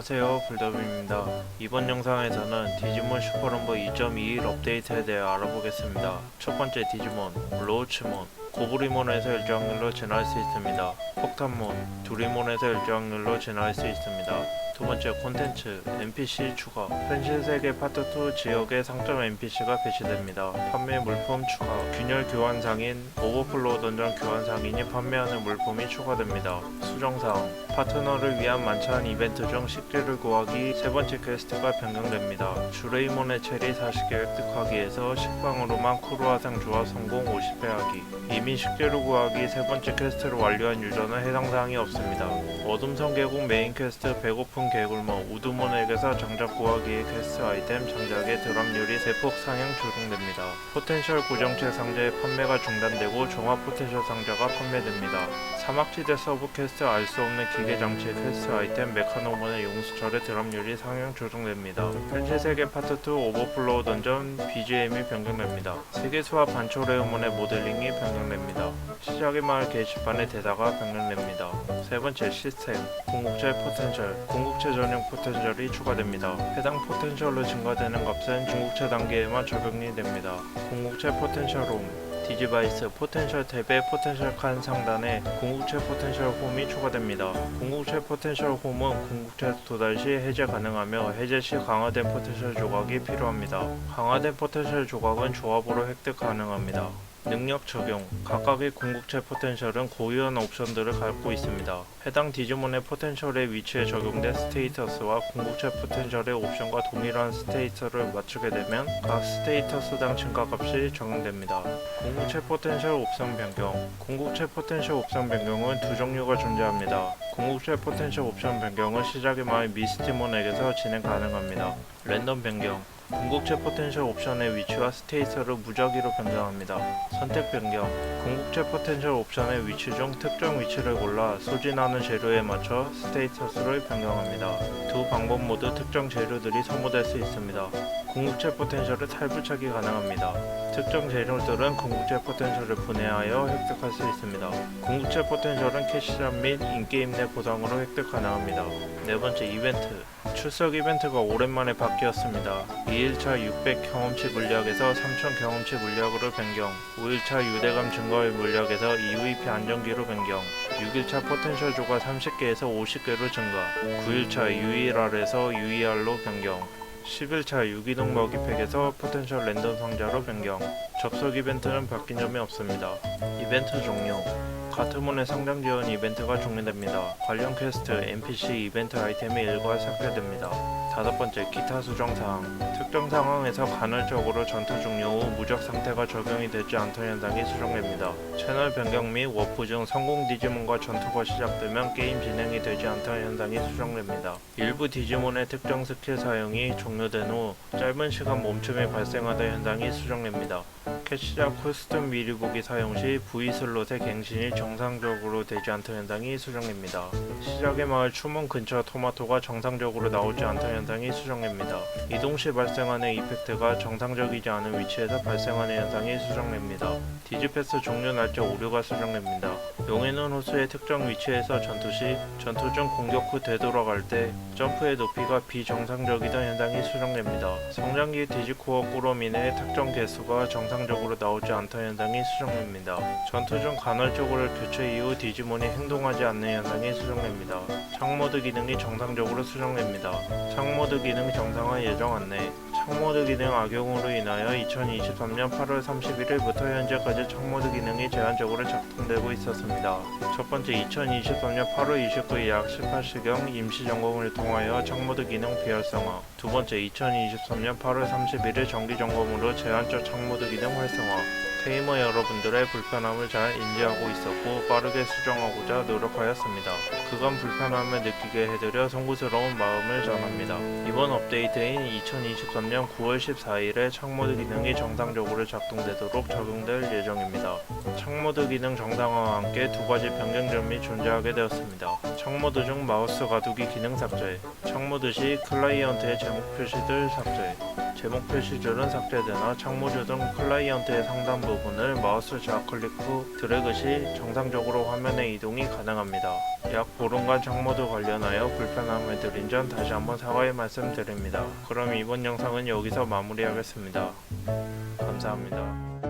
안녕하세요 불더비입니다. 이번 영상에서는 디지몬 슈퍼럼버 2.21 업데이트에 대해 알아보겠습니다. 첫 번째 디지몬 로우츠몬. 고브리몬에서 일정 확률로 진화할 수 있습니다. 폭탄몬 두리몬에서 일정 확률로 진화할 수 있습니다 두 번째 콘텐츠 NPC 추가. 현실 세계 파트 2 지역에 상점 NPC가 배치됩니다. 판매 물품 추가. 균열 교환 상인 오버플로우 던전 교환 상인이 판매하는 물품이 추가됩니다. 수정사항. 파트너를 위한 만찬 이벤트 중 식재를 구하기 세 번째 퀘스트가 변경됩니다. 주레이몬의 체리 40개 획득하기에서 식빵으로만 크루아상 조합 성공 50회 하기. 이미 식재를 구하기 세 번째 퀘스트를 완료한 유저는 해당 사항이 없습니다. 어둠성 계곡 메인 퀘스트 배고픈 개굴모 우드몬에게서 장작 구하기의 퀘스트 아이템 장작의 드랍률이 대폭 상향 조정됩니다. 포텐셜 고정체 상자의 판매가 중단되고 종합 포텐셜 상자가 판매됩니다. 사막지대 서브 퀘스트 알 수 없는 기계 장치 퀘스트 아이템 메카노몬의 용수철의 드랍률이 상향 조정됩니다. 현실 세계 파트 2 오버플로우 던전 BGM이 변경됩니다. 세계수와 반초레우몬의 모델링이 변경됩니다. 시작의 마을 게시판의 대사가 변경됩니다. 세 번째 시스템 궁극체 포텐셜 궁극체 전용 포텐셜이 추가됩니다. 해당 포텐셜로 증가되는 값은 중국체 단계에만 적용이 됩니다. 궁극체 포텐셜 홈 디지바이스 포텐셜 탭의 포텐셜 칸 상단에 궁극체 포텐셜 홈이 추가됩니다. 궁극체 포텐셜 홈은 궁극체 도달 시 해제 가능하며 해제 시 강화된 포텐셜 조각이 필요합니다. 강화된 포텐셜 조각은 조합으로 획득 가능합니다. 능력 적용 각각의 궁극체 포텐셜은 고유한 옵션들을 갖고 있습니다. 해당 디지몬의 포텐셜의 위치에 적용된 스테이터스와 궁극체 포텐셜의 옵션과 동일한 스테이터를 맞추게 되면 각 스테이터스당 증가값이 적용됩니다. 궁극체 포텐셜 옵션 변경 궁극체 포텐셜 옵션 변경은 두 종류가 존재합니다. 궁극체 포텐셜 옵션 변경은 시작의 마을 미스티몬에게서 진행 가능합니다. 랜덤 변경 궁극체 포텐셜 옵션의 위치와 스테이터를 무작위로 변경합니다. 선택 변경 궁극체 포텐셜 옵션의 위치 중 특정 위치를 골라 소진하는 재료에 맞춰 스테이터스를 변경합니다. 두 방법 모두 특정 재료들이 소모될 수 있습니다. 궁극체 포텐셜을 탈부착이 가능합니다. 특정 재료들은 궁극체 포텐셜을 분해하여 획득할 수 있습니다. 궁극체 포텐셜은 캐시점 및 인게임 내 보상으로 획득 가능합니다. 네 번째 이벤트 출석 이벤트가 오랜만에 바뀌었습니다. 2일차 600 경험치 물약에서 3000 경험치 물약으로 변경 5일차 유대감 증가의 물약에서 2VP 안정기로 변경 6일차 포텐셜 조가 30개에서 50개로 증가 9일차 UER에서 UER로 변경 10일차 유기동 먹이팩에서 포텐셜 랜덤 상자로 변경 접속 이벤트는 바뀐 점이 없습니다. 이벤트 종료 가트문의 상장 지원 이벤트가 종료됩니다. 관련 퀘스트, NPC 이벤트 아이템이 일괄 삭제됩니다. 다섯 번째, 기타 수정 사항. 특정 상황에서 간헐적으로 전투 종료 후 무적 상태가 적용이 되지 않던 현상이 수정됩니다. 채널 변경 및 워프 중 성공 디지몬과 전투가 시작되면 게임 진행이 되지 않던 현상이 수정됩니다. 일부 디지몬의 특정 스킬 사용이 종료된 후 짧은 시간 멈춤이 발생하던 현상이 수정됩니다. 캐시작 코스튬 미리 보기 사용 시 V 슬롯의 갱신이 정상적으로 되지 않던 현상이 수정됩니다. 시작의 마을 추문 근처 토마토가 정상적으로 나오지 않던 현상이 수정됩니다. 이동 시 발생하는 이펙트가 정상적이지 않은 위치에서 발생하는 현상이 수정됩니다. 디지패스 종료 날짜 오류가 수정됩니다. 용해는 호수의 특정 위치에서 전투 시 전투 중 공격 후 되돌아갈 때 점프의 높이가 비정상적이던 현상이 수정됩니다. 성장기 디지코어 꾸러미의 특정 개수가 정상적으로 나오지 않던 현상이 수정됩니다. 전투 중 간헐적으로 교체 이후 디지몬이 행동하지 않는 현상이 수정됩니다. 창모드 기능이 정상적으로 수정됩니다. 창모드 기능 정상화 예정 안내 창모드 기능 악용으로 인하여 2023년 8월 31일부터 현재까지 창모드 기능이 제한적으로 작동되고 있었습니다. 첫 번째 2023년 8월 29일 약 18시경 임시 점검을 통하여 창모드 기능 비활성화 두 번째 2023년 8월 31일 정기 점검으로 제한적 창모드 기능 활성화 테이머 여러분들의 불편함을 잘 인지하고 있었고 빠르게 수정하고자 노력하였습니다. 그간 불편함을 느끼게 해드려 송구스러운 마음을 전합니다. 이번 업데이트인 2023년 9월 14일에 창모드 기능이 정상적으로 작동되도록 적용될 예정입니다. 창모드 기능 정상화와 함께 두 가지 변경점이 존재하게 되었습니다. 창모드 중 마우스 가두기 기능 삭제, 창모드 시 클라이언트의 제목 표시들 삭제, 제목 표시줄은 삭제되나 창모주 등 클라이언트의 상단 부분을 마우스 좌클릭 후 드래그 시 정상적으로 화면의 이동이 가능합니다. 약 보름간 창모드 관련하여 불편함을 드린 점 다시 한번 사과의 말씀 드립니다. 그럼 이번 영상은 여기서 마무리하겠습니다. 감사합니다.